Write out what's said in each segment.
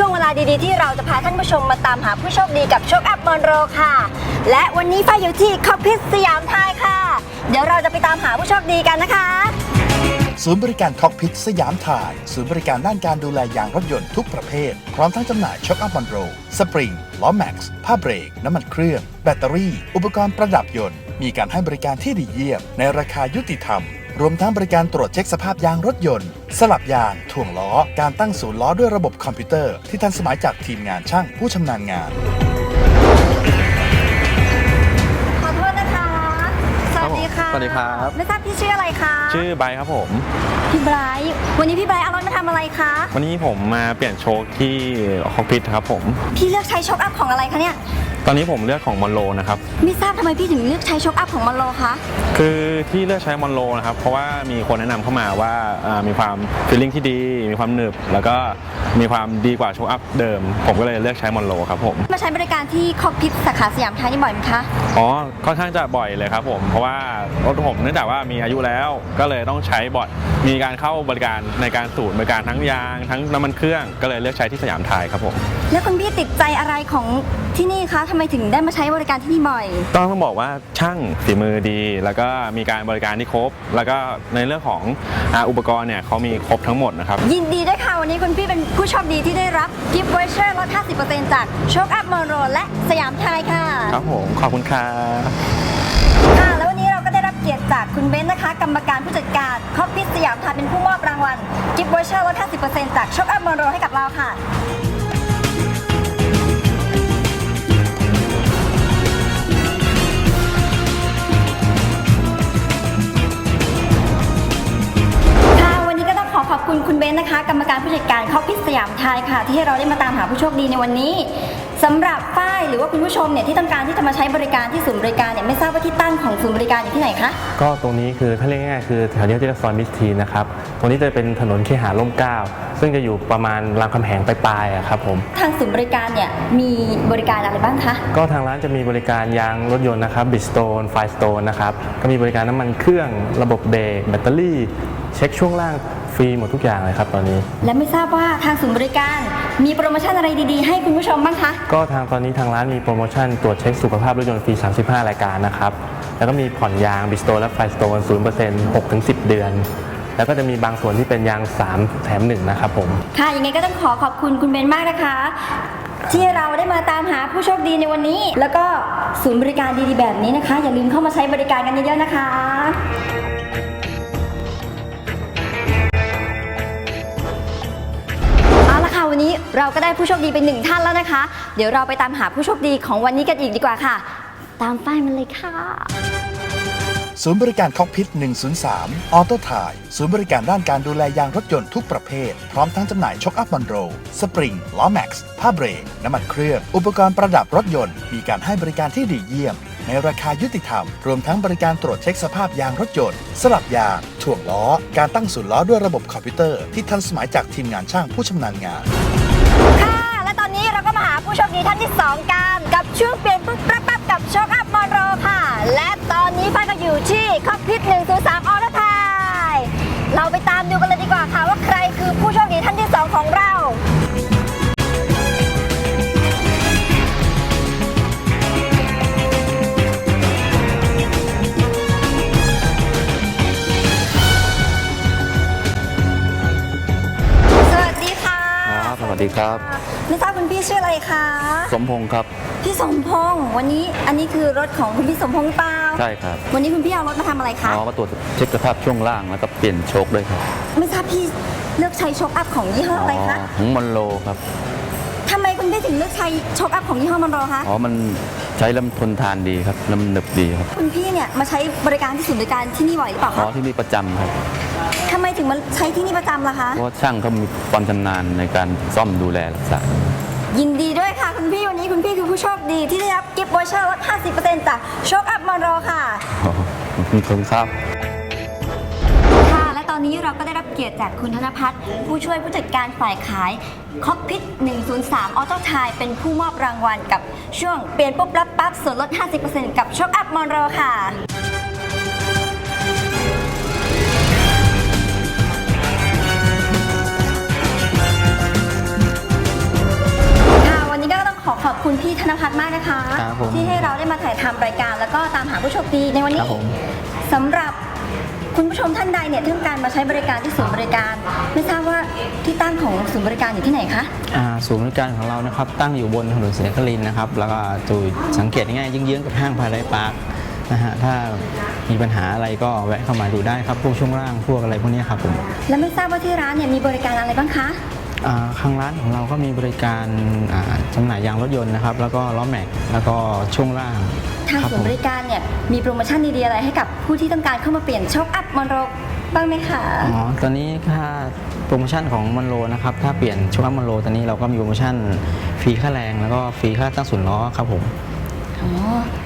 ช่วงเวลาดีๆ ที่เราจะพาท่านผู้ชมมาตามหาผู้โชคดีกับโชคอัพมอนโรค่ะ และวันนี้ฝ้ายอยู่ที่คอพิสสยามไทยค่ะ เดี๋ยวเราจะไปตามหาผู้โชคดีกันนะคะ ศูนย์บริการคอกพิทสยามถ่าย ศูนย์บริการด้านการดูแลยางรถยนต์ทุกประเภท พร้อมทั้งจำหน่ายช็อคอัพมอนโรสปริง ล้อแม็กซ์ ผ้าเบรก น้ำมันเครื่อง แบตเตอรี่ อุปกรณ์ประดับยนต์ มีการให้บริการที่ดีเยี่ยม ในราคายุติธรรม รวมทั้งบริการตรวจเช็คสภาพยางรถยนต์ สลับยางถ่วงล้อ การตั้งศูนย์ล้อด้วยระบบคอมพิวเตอร์ที่ทันสมัยจากทีมงานช่างผู้ชำนาญงาน สดีค่ะสวัสดีครับ ไม่ทราบพี่ชื่ออะไรคะ ชื่อไบร์ทครับผม พี่ไบรท์วันนี้พี่ไบรท์เอารถมาทำอะไรคะ วันนี้ผมมาเปลี่ยนโชคที่คอกพิทครับผม พี่เลือกใช้โชคอัพของอะไรคะเนี่ย ตอนนี้ผมเลือกของมอนโลนะครับ ไม่ทราบทำไมพี่ถึงเลือกใช้โชคอัพของมอนโลคะ คือที่เลือกใช้มอนโลนะครับ เพราะว่ามีคนแนะนำเข้ามาว่าอ่ามีความฟีลลิ่งที่ดี มีความหนึบ แล้วก็มีความดีกว่าโชคอัพเดิม ผมก็เลยเลือกใช้มอนโลครับผม มาใช้บริการที่คอพิสสาขาสยามไทยนี่บ่อยไหมคะ อ๋อ ค่อนข้างจะบ่อยเลยครับผม เพราะว่ารถผมเนื่องจากว่ามีอายุแล้ว ก็เลยต้องใช้บ่อยมีการเข้าบริการในการสูตรบริการทั้งยาง ทั้งน้ำมันเครื่องก็เลยเลือกใช้ที่สยามไทยครับผมแล้วคุณพี่ติดใจอะไรของที่นี่คะทำไมถึงได้มาใช้บริการที่นี่บ่อย ต้องต้องบอกว่าช่างฝีมือดี แล้วก็มีการบริการที่ครบ แล้วก็ในเรื่องของอาอุปกรณ์เนี่ยเขามีครบทั้งหมดนะครับ ยินดีด้วยค่ะ วันนี้คุณพี่เป็นผู้โชคดีที่ได้รับกิฟต์วอเชอร์ลด 50%จากโชคอัพมอนโรและสยามไทยค่ะ ครับผม ขอบคุณครับ กียรติจากคุณเบนซ์นะคะ กรรมการผู้จัดการคอพิสสยามไทยเป็นผู้มอบรางวัลกิฟต์วอเชอร์ลด50%จากชคอัพมอนโรให้กับเราค่ะ คอพิสสยามไทยค่ะ ที่ให้เราได้มาตามหาผู้โชคดีในวันนี้สำหรับป้ายหรือว่าคุณผู้ชมเนี่ยที่ต้องการที่จะมาใช้บริการที่ศูนย์บริการเนี่ยไม่ทราบว่าที่ตั้งของศูนย์บริการอยู่ที่ไหนคะ ก็ตรงนี้คือถ้าเรียกง่ายๆคือแถวนี้ที่เรียกซอยมิสทีนนะครับ ตรงนี้จะเป็นถนนเคหาร่มเกล้าซึ่งจะอยู่ประมาณรามคำแหงปลายๆอะครับผม ทางศูนย์บริการเนี่ยมีบริการอะไรบ้างคะ ก็ทางร้านจะมีบริการยางรถยนต์นะครับบิสโตนไฟสโตนนะครับ ก็มีบริการน้ำมันเครื่องระบบเบรกแบตเตอรี่ เช็คช่วงล่าง ฟรีหมดทุกอย่างเลยครับตอนนี้ และไม่ทราบว่าทางศูนย์บริการ มีโปรโมชั่นอะไรดี ๆ ให้คุณผู้ชมบ้างคะ ก็ทางตอนนี้ทางร้านมีโปรโมชั่นตรวจเช็คสุขภาพรถยนต์ฟรี 35 รายการนะครับ แล้วก็มีผ่อนยางบิสโตนและไฟสโตน0% 6-10 เดือน แล้วก็จะมีบางส่วนที่เป็นยาง 3 แถม 1 นะครับผม ค่ะยังไงก็ต้องขอขอบคุณคุณเบนมากนะคะ ที่เราได้มาตามหาผู้โชคดีในวันนี้ แล้วก็ศูนย์บริการดีๆแบบนี้นะคะ อย่าลืมเข้ามาใช้บริการกันเยอะๆนะคะ วันนี้เราก็ได้ผู้โชคดีเป็นหนึ่งท่านแล้วนะคะ เดี๋ยวเราไปตามหาผู้โชคดีของวันนี้กันอีกดีกว่าค่ะ ตามป้ายมันเลยค่ะ ศูนย์บริการคอกพิท103 ออโต้ถ่าย ศูนย์บริการด้านการดูแลยางรถยนต์ทุกประเภท พร้อมทั้งจำหน่ายช็อคอัพมอนโร สปริง ล้อแม็กซ์ ผ้าเบรก น้ำมันเครื่อง อุปกรณ์ประดับรถยนต์ มีการให้บริการที่ดีเยี่ยม ในราคายุติธรรม รวมทั้งบริการตรวจเช็คสภาพยางรถยนต์ สลับยางถ่วงล้อ การตั้งศูนย์ล้อด้วยระบบคอมพิวเตอร์ที่ทันสมัยจากทีมงานช่างผู้ชำนาญงาน ค่ะ และตอนนี้เราก็มาหาผู้โชคดีท่านที่ 2 กันกับช่วงเปลี่ยนปุ๊บปั๊บปั๊บกับโชคอัพมอนโรค่ะ และตอนนี้ฟ้าก็อยู่ที่คอกพิท1 0 3ออร์ทายเราไปตามดูกันเลยดีกว่าค่ะว่าใครคือผู้โชคดีท่านที่ 2 ของเรา สวัสดีครับ ไม่ทราบคุณพี่ชื่ออะไรคะ สมพงศ์ครับ พี่สมพงษ์วันนี้อันนี้คือรถของคุณพี่สมพงษ์หรือเปล่าใช่ครับ วันนี้คุณพี่เอารถมาทำอะไรคะ เอามาตรวจเช็คสภาพช่วงล่างแล้วก็เปลี่ยนโชคด้วยครับไม่ทราบพี่เลือกใช้โชคอัพของยี่ห้ออะไรคะของมอนโลครับ ทำไมคุณพี่ถึงเลือกใช้โชคอัพของยี่ห้อมันโรคะ อ๋อ มันใช้แล้วมันทนทานดีครับแล้วมันหนึบดีครับ คุณพี่เนี่ยมาใช้บริการที่ศูนย์บริการที่นี่บ่อยหรือเปล่าอ๋อ คะที่นี่ประจำครับทำไม ถึงมาใช้ที่นี่ประจำล่ะคะ เพราะว่าช่างเขามีความชำนาญในการซ่อมดูแลรักษา ยินดีด้วยค่ะคุณพี่วันนี้คุณพี่คือผู้โชคดีที่ได้รับกิฟต์วอเชอร์ลด 50%จากโชคอัพมันโรค่ะอ๋อขอบคุณครับ ค่ะ และตอนนี้เราก็ได้รับเกียรติจากคุณธนพัฒน์ผู้ช่วยผู้จัดการฝ่ายขายคอกพิท103 ออโต้ไทยเป็นผู้มอบรางวัลกับช่วงเปลี่ยนปุ๊บรับปั๊บส่วนลด 50%กับโชคอัพมอนโรค่ะ คุณพี่ธนพัฒน์มากนะคะ ครับผมที่ให้เราได้มาถ่ายทำรายการ แล้วก็ตามหาผู้โชคดีในวันคนี้รับผม สำหรับคุณผู้ชมท่านใดเนี่ยที่ต้องการมาใช้บริการที่ศูนย์บริการ ไม่ทราบว่าที่ตั้งของศูนย์บริการอยู่ที่ไหนคะ อ่าศูนย์บริการของเรานะครับตั้งอยู่บนถนนศรีนครินทร์นะครับ แล้วก็จูสังเกตง่ายๆเยื้องๆกับห้างพาราไดพาร์คนะฮะถ้ามีปัญหาอะไรก็แวะเข้ามาดูได้ครับพวกช่วงล่างพวกอะไรพวกนี้ครับผม และไม่ทราบว่าที่ร้านเนี่ยมีบริการอะไรบ้างคะ อ่าข้างร้านของเราก็มีบริการอ่าจำหน่ายยางรถยนต์นะครับ แล้วก็ล้อแม็กแล้วก็ช่วงล่างทางครับศูนผมย์บริการเนี่ยมีโปรโมชั่นดีๆอะไรให้กับผู้ที่ต้องการเข้ามาเปลี่ยนโชคอัพมอนโรบ้างไหมคะอ๋อตอนนี้ค่าโปรโมชั่นของมอนโรนะครับถ้าเปลี่ยนช่วงมอนโรตอนนี้เราก็มีโปรโมชั่นฟรีค่าแรงแล้วก็ฟรีค่าตั้งศูนย์ล้อครับผมอ๋อ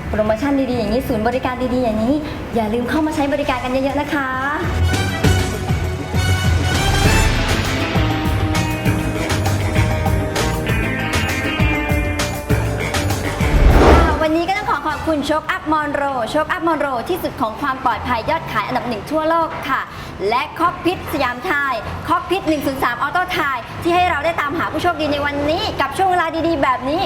โปรโมชั่นดีๆอย่างนี้ศูนย์บริการดีๆอย่างนี้ อย่าลืมเข้ามาใช้บริการกันเยอะๆนะคะ วันนี้ก็ต้องขอขอบคุณโชคอัพมอนโรโชคอัพมอนโรที่สุดของความปลอดภัยยอดขายอันดับหนึ่งทั่วโลกค่ะ และคอกพิษสยามไทยคอกพิษ103 ออโต้ไทย ที่ให้เราได้ตามหาผู้โชคดีในวันนี้กับช่วงเวลาดีๆ แบบนี้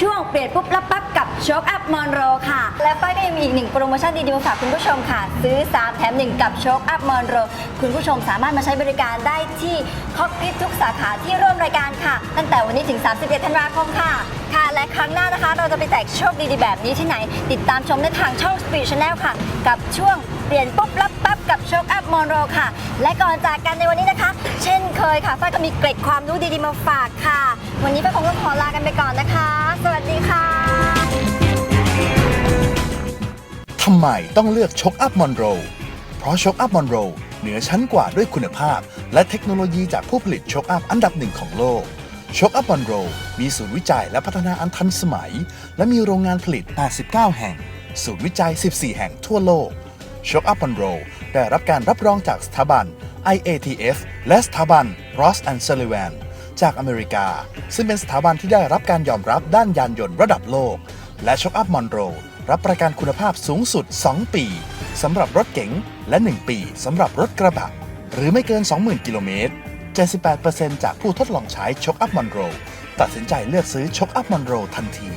ช่วงเปลี่ยนปุ๊บรับปั๊บกับโชคอัพมอนโรค่ะ และป้ายก็ยังมีอีกหนึ่งโปรโมชั่นดีๆมาฝากคุณผู้ชมค่ะ ซื้อ 3 แถม 1 กับโชคอัพมอนโรคุณผู้ชมสามารถมาใช้บริการได้ที่คอกพิษทุกสาขาที่ร่วมรายการค่ะ ตั้งแต่วันนี้ถึง 31 ธันวาคมค่ะ ค่ะ และครั้งหน้านะคะ เราจะไปแจกโชคดีๆแบบนี้ที่ไหน ติดตามชมได้ทางช่อง Speed Channel ค่ะ กับช่วงเปลี่ยนปุ๊บรับปั๊บกับโชคอัพมอนโรค่ะ และก่อนจากกันในวันนี้นะคะ เช่นเคยค่ะฝ้ายก็มีเกร็ดความรู้ดีๆมาฝากค่ะ วันนี้ฝ้ายคงต้องขอลากันไปก่อนนะคะ สวัสดีค่ะทำไมต้องเลือกชกอัพมอนโรเพราะชกอัพมอนโรเหนือชั้นกว่าด้วยคุณภาพ และเทคโนโลยีจากผู้ผลิตชกอัพอันดับหนึ่งของโลกช็อกอัพมอนโรมีศูนย์วิจัยและพัฒนาอันทันสมัย และมีโรงงานผลิต 89 แห่ง ศูนย์วิจัย 14 แห่งทั่วโลกชกอัพมอนโรได้รับการรับรองจากสถาบัน IATF และสถาบัน Ross and Sullivan จากอเมริกา ซึ่งเป็นสถาบันที่ได้รับการยอมรับด้านยานยนต์ระดับโลก และช็อคอัพมอนโรรับประกันคุณภาพสูงสุด 2 ปีสำหรับรถเก๋งและ 1 ปีสำหรับรถกระบะ หรือไม่เกิน 20,000 กิโลเมตร 78%จากผู้ทดลองใช้ช็อคอัพมอนโรตัดสินใจเลือกซื้อช็อคอัพมอนโรทันที